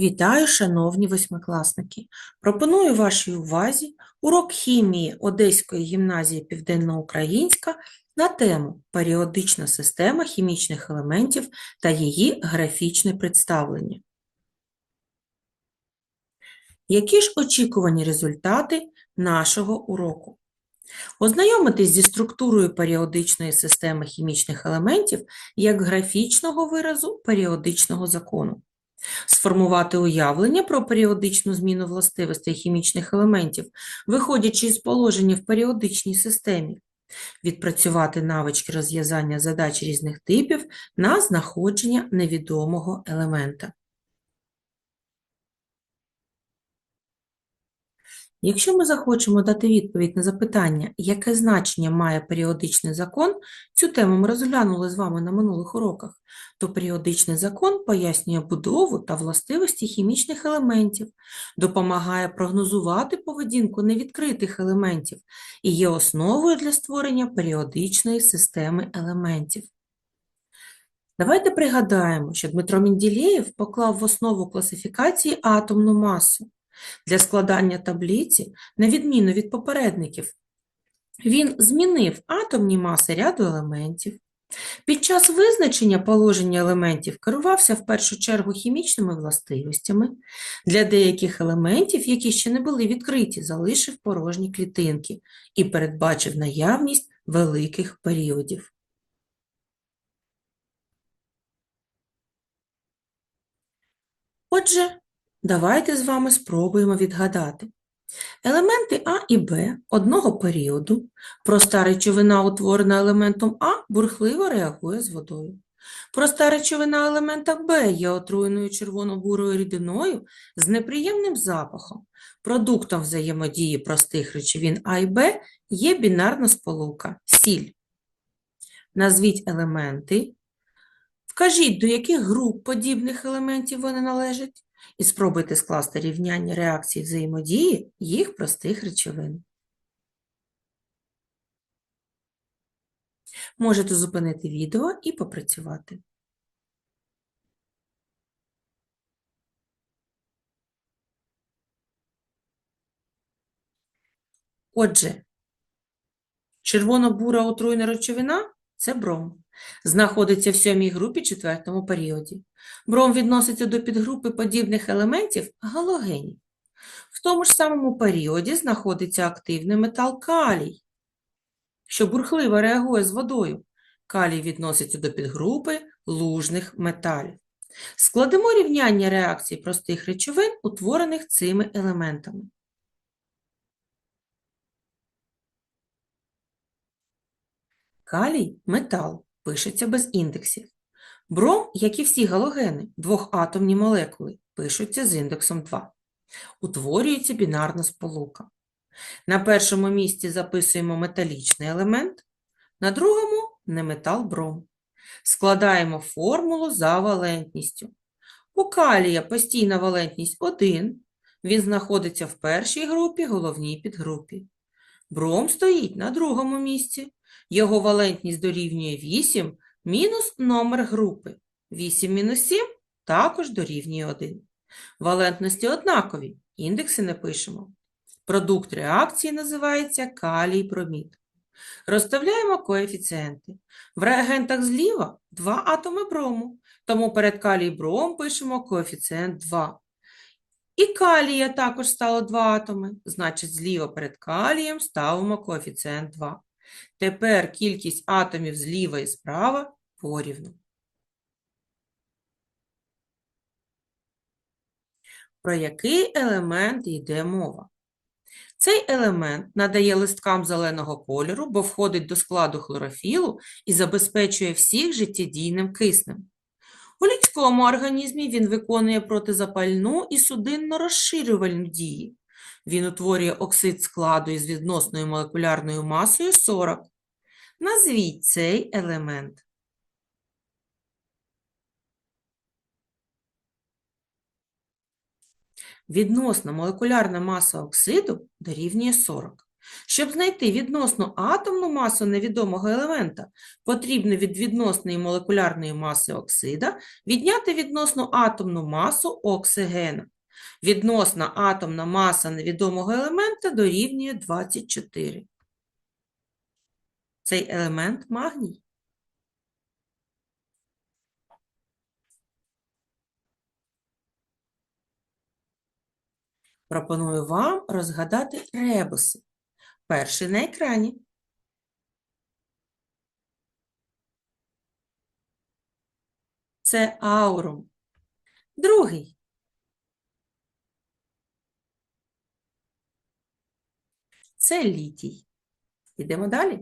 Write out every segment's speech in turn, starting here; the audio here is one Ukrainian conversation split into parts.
Вітаю, шановні восьмикласники! Пропоную вашій увазі урок хімії Одеської гімназії Південноукраїнська на тему Періодична система хімічних елементів та її графічне представлення. Які ж очікувані результати нашого уроку? Ознайомитись зі структурою періодичної системи хімічних елементів як графічного виразу періодичного закону сформувати уявлення про періодичну зміну властивостей хімічних елементів, виходячи із положення в періодичній системі, відпрацювати навички розв'язання задач різних типів на знаходження невідомого елемента. Якщо ми захочемо дати відповідь на запитання, яке значення має періодичний закон, цю тему ми розглянули з вами на минулих уроках, то періодичний закон пояснює будову та властивості хімічних елементів, допомагає прогнозувати поведінку невідкритих елементів і є основою для створення періодичної системи елементів. Давайте пригадаємо, що Дмитро Менділеєв поклав в основу класифікації атомну масу. Для складання таблиці, на відміну від попередників, він змінив атомні маси ряду елементів. Під час визначення положення елементів керувався в першу чергу хімічними властивостями. Для деяких елементів, які ще не були відкриті, залишив порожні клітинки і передбачив наявність великих періодів. Отже, Давайте з вами спробуємо відгадати. Елементи А і Б одного періоду, проста речовина, утворена елементом А, бурхливо реагує з водою. Проста речовина елемента Б є отруєною червоно-бурою рідиною з неприємним запахом. Продуктом взаємодії простих речовин А і Б є бінарна сполука – сіль. Назвіть елементи. Вкажіть, до яких груп подібних елементів вони належать і спробуйте скласти рівняння реакцій взаємодії їх простих речовин. Можете зупинити відео і попрацювати. Отже, червоно-бура отруйна речовина це бром. Знаходиться в сьомій групі четвертому періоді. Бром відноситься до підгрупи подібних елементів галогенів. В тому ж самому періоді знаходиться активний метал калій, що бурхливо реагує з водою. Калій відноситься до підгрупи лужних металів. Складемо рівняння реакцій простих речовин, утворених цими елементами. Калій – метал, пишеться без індексів. Бром, як і всі галогени, двохатомні молекули, пишуться з індексом 2. Утворюється бінарна сполука. На першому місці записуємо металічний елемент, на другому неметал бром. Складаємо формулу за валентністю. У калія постійна валентність 1, він знаходиться в першій групі, головній підгрупі. Бром стоїть на другому місці, його валентність дорівнює 8 мінус номер групи. 8 мінус 7 також дорівнює 1. Валентності однакові, індекси не пишемо. Продукт реакції називається калій-бромід. Розставляємо коефіцієнти. В реагентах зліва 2 атоми брому, тому перед калій-бром пишемо коефіцієнт 2. І калія також стало 2 атоми, значить зліва перед калієм ставимо коефіцієнт 2. Тепер кількість атомів зліва і справа порівну. Про який елемент йде мова? Цей елемент надає листкам зеленого кольору, бо входить до складу хлорофілу і забезпечує всіх життєдійним киснем. У людському організмі він виконує протизапальну і судинно-розширювальну дії. Він утворює оксид складу із відносною молекулярною масою 40. Назвіть цей елемент. Відносна молекулярна маса оксиду дорівнює 40. Щоб знайти відносну атомну масу невідомого елемента, потрібно від відносної молекулярної маси оксида відняти відносну атомну масу оксигена. Відносна атомна маса невідомого елемента дорівнює 24. Цей елемент магній. Пропоную вам розгадати ребуси. Перший на екрані. Це аурум. Другий. Це літій. Ідемо далі.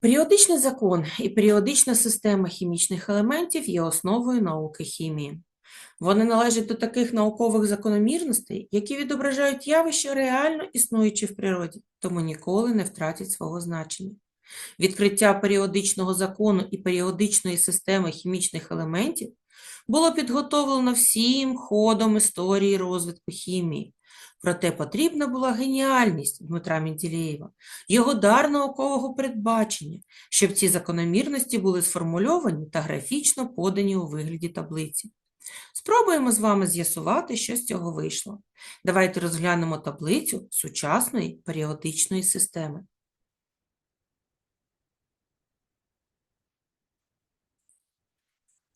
Періодичний закон і періодична система хімічних елементів є основою науки хімії. Вони належать до таких наукових закономірностей, які відображають явища реально існуючі в природі, тому ніколи не втратять свого значення. Відкриття періодичного закону і періодичної системи хімічних елементів було підготовлено всім ходом історії розвитку хімії. Проте потрібна була геніальність Дмитра Менделєєва, його дар наукового передбачення, щоб ці закономірності були сформульовані та графічно подані у вигляді таблиці. Спробуємо з вами з'ясувати, що з цього вийшло. Давайте розглянемо таблицю сучасної періодичної системи.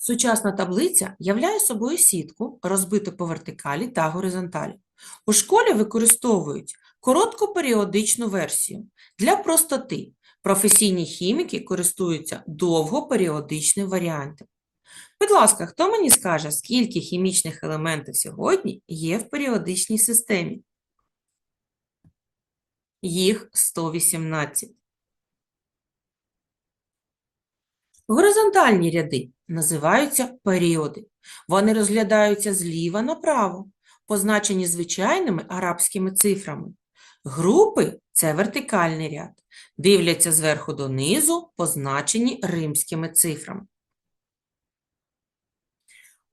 Сучасна таблиця являє собою сітку, розбиту по вертикалі та горизонталі. У школі використовують коротку періодичну версію. Для простоти професійні хіміки користуються довгоперіодичним варіантом. Будь ласка, хто мені скаже, скільки хімічних елементів сьогодні є в періодичній системі? Їх 118. Горизонтальні ряди називаються періоди. Вони розглядаються зліва направо, позначені звичайними арабськими цифрами. Групи – це вертикальний ряд, дивляться зверху донизу, позначені римськими цифрами.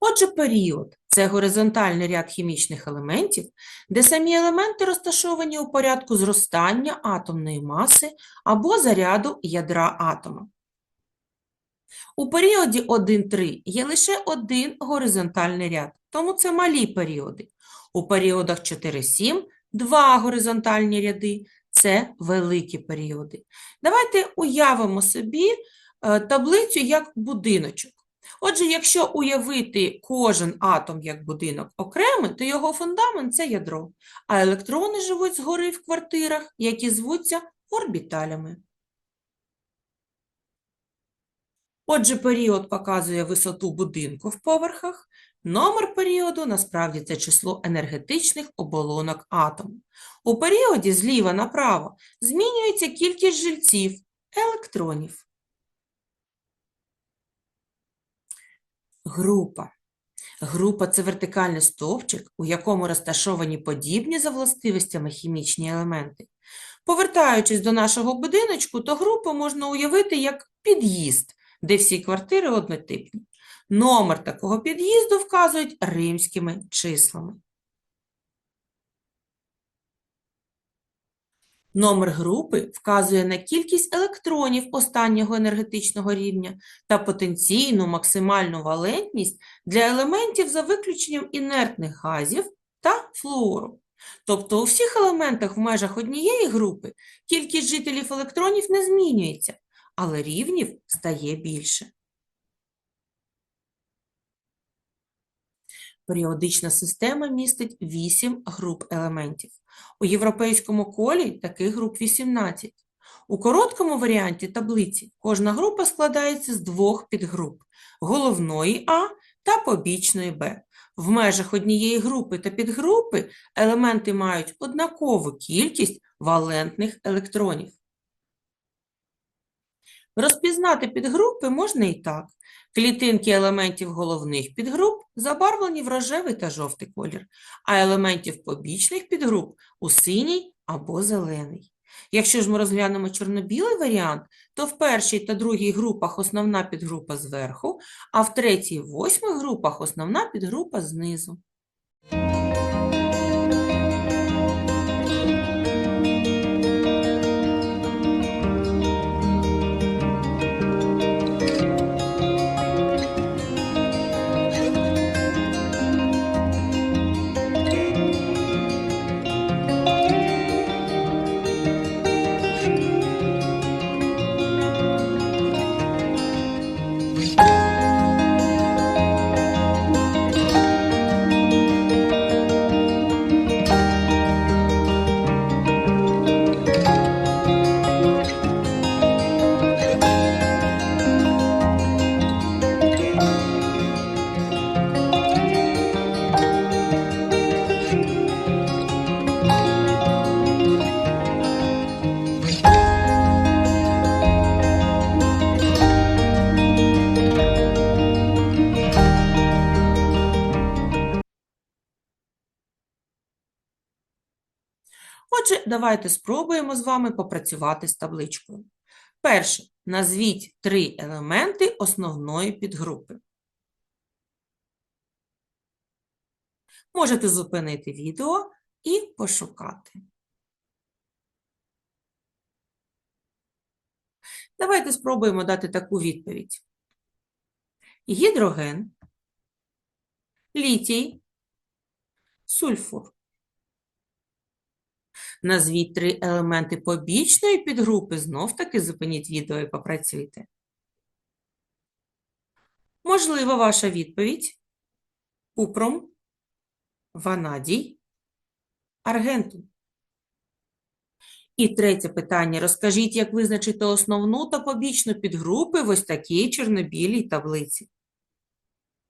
Отже, період – це горизонтальний ряд хімічних елементів, де самі елементи розташовані у порядку зростання атомної маси або заряду ядра атома. У періоді 1-3 є лише один горизонтальний ряд, тому це малі періоди. У періодах 4-7 – два горизонтальні ряди – це великі періоди. Давайте уявимо собі е, таблицю як будиночок. Отже, якщо уявити кожен атом як будинок окремий, то його фундамент – це ядро, а електрони живуть згори в квартирах, які звуться орбіталями. Отже, період показує висоту будинку в поверхах, номер періоду насправді це число енергетичних оболонок атому. У періоді зліва направо змінюється кількість жильців – електронів. Група. Група – це вертикальний стовпчик, у якому розташовані подібні за властивостями хімічні елементи. Повертаючись до нашого будиночку, то групу можна уявити як під'їзд, де всі квартири однотипні. Номер такого під'їзду вказують римськими числами. Номер групи вказує на кількість електронів останнього енергетичного рівня та потенційну максимальну валентність для елементів за виключенням інертних газів та флуору. Тобто у всіх елементах в межах однієї групи кількість жителів електронів не змінюється, але рівнів стає більше. Періодична система містить 8 груп елементів. У європейському колі таких груп 18. У короткому варіанті таблиці кожна група складається з двох підгруп – головної А та побічної Б. В межах однієї групи та підгрупи елементи мають однакову кількість валентних електронів. Розпізнати підгрупи можна і так. Клітинки елементів головних підгруп забарвлені в рожевий та жовтий колір, а елементів побічних підгруп у синій або зелений. Якщо ж ми розглянемо чорно-білий варіант, то в першій та другій групах основна підгрупа зверху, а в третій і восьмій групах основна підгрупа знизу. Давайте спробуємо з вами попрацювати з табличкою. Перше. Назвіть три елементи основної підгрупи. Можете зупинити відео і пошукати. Давайте спробуємо дати таку відповідь. Гідроген, літій, сульфур. Назвіть три елементи побічної підгрупи, знов-таки зупиніть відео і попрацюйте. Можлива ваша відповідь – купром, ванадій, аргентум. І третє питання. Розкажіть, як визначити основну та побічну підгрупи в ось такій чорнобілій таблиці.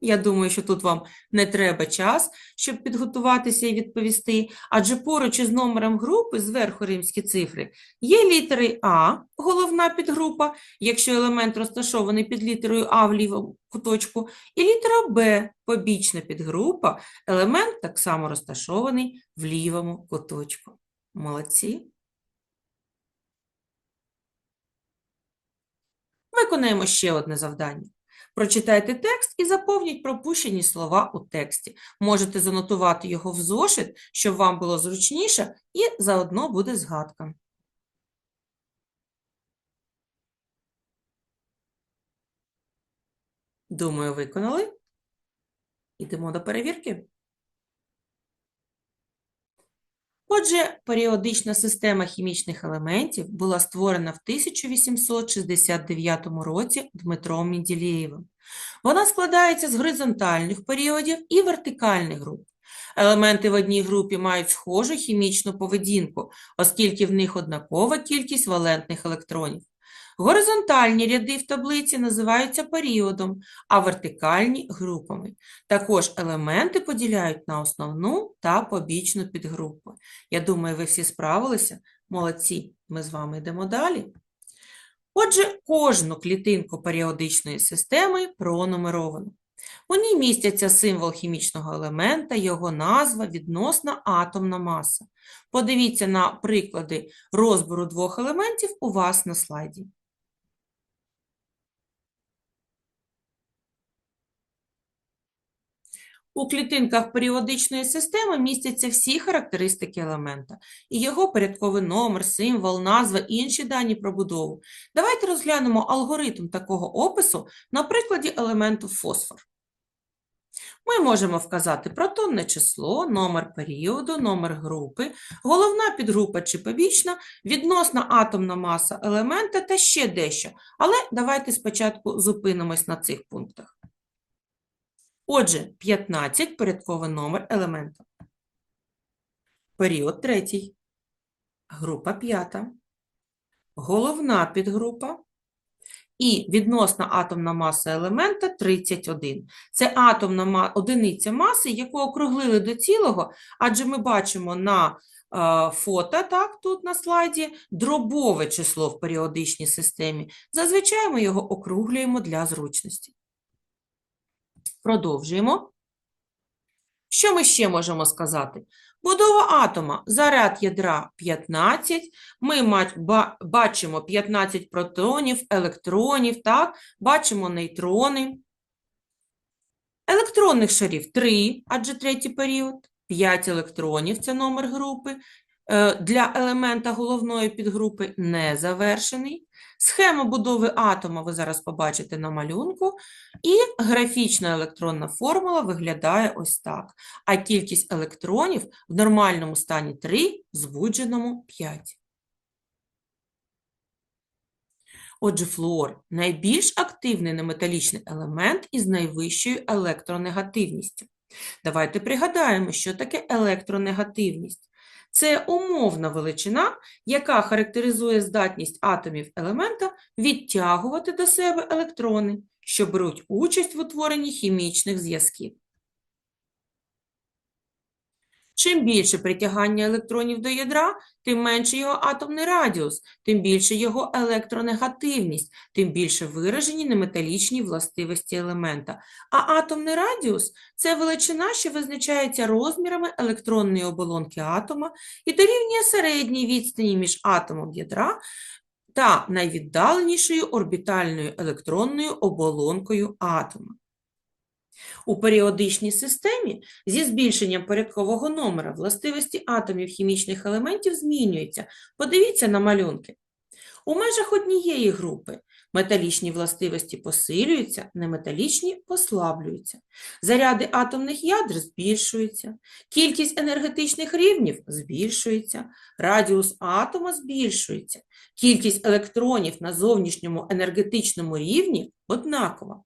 Я думаю, що тут вам не треба час, щоб підготуватися і відповісти, адже поруч із номером групи, зверху римські цифри, є літери А, головна підгрупа, якщо елемент розташований під літерою А в лівому куточку, і літера Б, побічна підгрупа, елемент так само розташований в лівому куточку. Молодці. Виконаємо ще одне завдання. Прочитайте текст і заповніть пропущені слова у тексті. Можете занотувати його в зошит, щоб вам було зручніше, і заодно буде згадка. Думаю, виконали. Йдемо до перевірки. Отже, періодична система хімічних елементів була створена в 1869 році Дмитром Менділєєвим. Вона складається з горизонтальних періодів і вертикальних груп. Елементи в одній групі мають схожу хімічну поведінку, оскільки в них однакова кількість валентних електронів. Горизонтальні ряди в таблиці називаються періодом, а вертикальні – групами. Також елементи поділяють на основну та побічну підгрупи. Я думаю, ви всі справилися. Молодці, ми з вами йдемо далі. Отже, кожну клітинку періодичної системи пронумеровано. У ній містяться символ хімічного елемента, його назва, відносна атомна маса. Подивіться на приклади розбору двох елементів у вас на слайді. У клітинках періодичної системи містяться всі характеристики елемента, і його порядковий номер, символ, назва інші дані про будову. Давайте розглянемо алгоритм такого опису на прикладі елементу фосфор. Ми можемо вказати протонне число, номер періоду, номер групи, головна підгрупа чи побічна, відносна атомна маса елемента та ще дещо. Але давайте спочатку зупинимось на цих пунктах. Отже, 15 – порядковий номер елемента. Період третій. Група п'ята. Головна підгрупа. І відносна атомна маса елемента 31. Це атомна одиниця маси, яку округлили до цілого, адже ми бачимо на е, фото, так, тут на слайді, дробове число в періодичній системі. Зазвичай ми його округлюємо для зручності. Продовжуємо. Що ми ще можемо сказати? Будова атома. Заряд ядра 15. Ми бачимо 15 протонів, електронів, так? Бачимо нейтрони. Електронних шарів 3, адже третій період. 5 електронів це номер групи. Е, Для елемента головної підгрупи не завершений. Схема будови атома ви зараз побачите на малюнку. І графічна електронна формула виглядає ось так. А кількість електронів в нормальному стані 3, в збудженому 5. Отже, флуор – найбільш активний неметалічний елемент із найвищою електронегативністю. Давайте пригадаємо, що таке електронегативність. Це умовна величина, яка характеризує здатність атомів елемента відтягувати до себе електрони, що беруть участь в утворенні хімічних зв'язків. Чим більше притягання електронів до ядра, тим менше його атомний радіус, тим більше його електронегативність, тим більше виражені неметалічні властивості елемента. А атомний радіус – це величина, що визначається розмірами електронної оболонки атома і дорівнює середній відстані між атомом ядра та найвіддаленішою орбітальною електронною оболонкою атома. У періодичній системі зі збільшенням порядкового номера властивості атомів хімічних елементів змінюються. Подивіться на малюнки. У межах однієї групи металічні властивості посилюються, неметалічні послаблюються. Заряди атомних ядер збільшуються, кількість енергетичних рівнів збільшується, радіус атома збільшується, кількість електронів на зовнішньому енергетичному рівні однакова.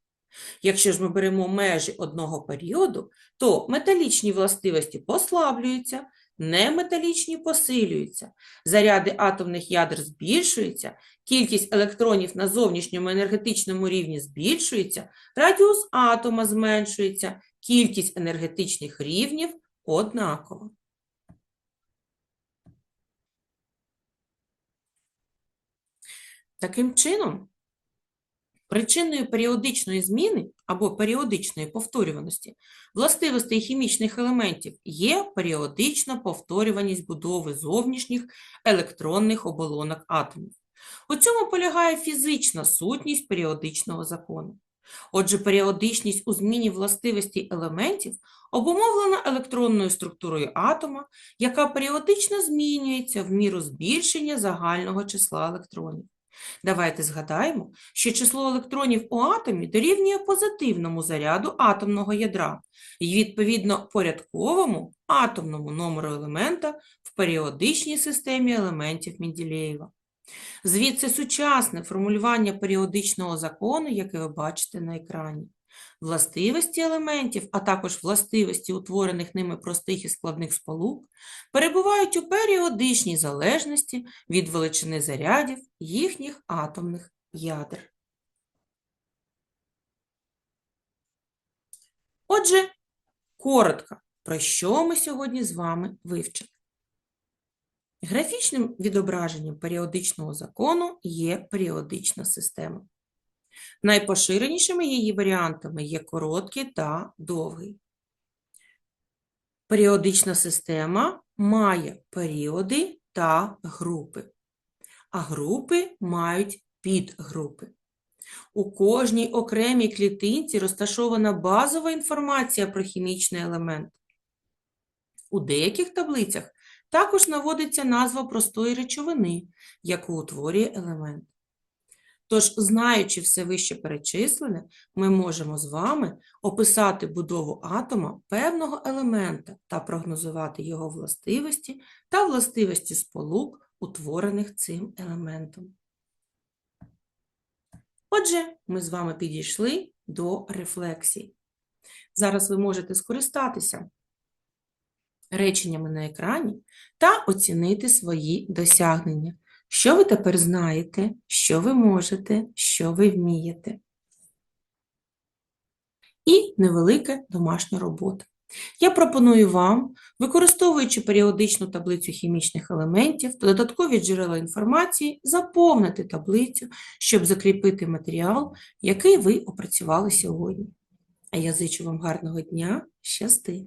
Якщо ж ми беремо межі одного періоду, то металічні властивості послаблюються, неметалічні посилюються, заряди атомних ядер збільшуються, кількість електронів на зовнішньому енергетичному рівні збільшується, радіус атома зменшується, кількість енергетичних рівнів однакова. Таким чином, Причиною періодичної зміни або періодичної повторюваності властивостей хімічних елементів є періодична повторюваність будови зовнішніх електронних оболонок атомів. У цьому полягає фізична сутність періодичного закону. Отже, періодичність у зміні властивостей елементів обумовлена електронною структурою атома, яка періодично змінюється в міру збільшення загального числа електронів. Давайте згадаємо, що число електронів у атомі дорівнює позитивному заряду атомного ядра і, відповідно, порядковому атомному номеру елемента в періодичній системі елементів Менділеєва. Звідси сучасне формулювання періодичного закону, яке ви бачите на екрані. Властивості елементів, а також властивості утворених ними простих і складних сполук, перебувають у періодичній залежності від величини зарядів їхніх атомних ядер. Отже, коротко, про що ми сьогодні з вами вивчили. Графічним відображенням періодичного закону є періодична система. Найпоширенішими її варіантами є короткий та довгий. Періодична система має періоди та групи, а групи мають підгрупи. У кожній окремій клітинці розташована базова інформація про хімічний елемент. У деяких таблицях також наводиться назва простої речовини, яку утворює елемент. Тож, знаючи все вище перечислене, ми можемо з вами описати будову атома певного елемента та прогнозувати його властивості та властивості сполук, утворених цим елементом. Отже, ми з вами підійшли до рефлексії. Зараз ви можете скористатися реченнями на екрані та оцінити свої досягнення. Що ви тепер знаєте, що ви можете, що ви вмієте. І невелика домашня робота. Я пропоную вам, використовуючи періодичну таблицю хімічних елементів та додаткові джерела інформації, заповнити таблицю, щоб закріпити матеріал, який ви опрацювали сьогодні. А я зичу вам гарного дня, щасти!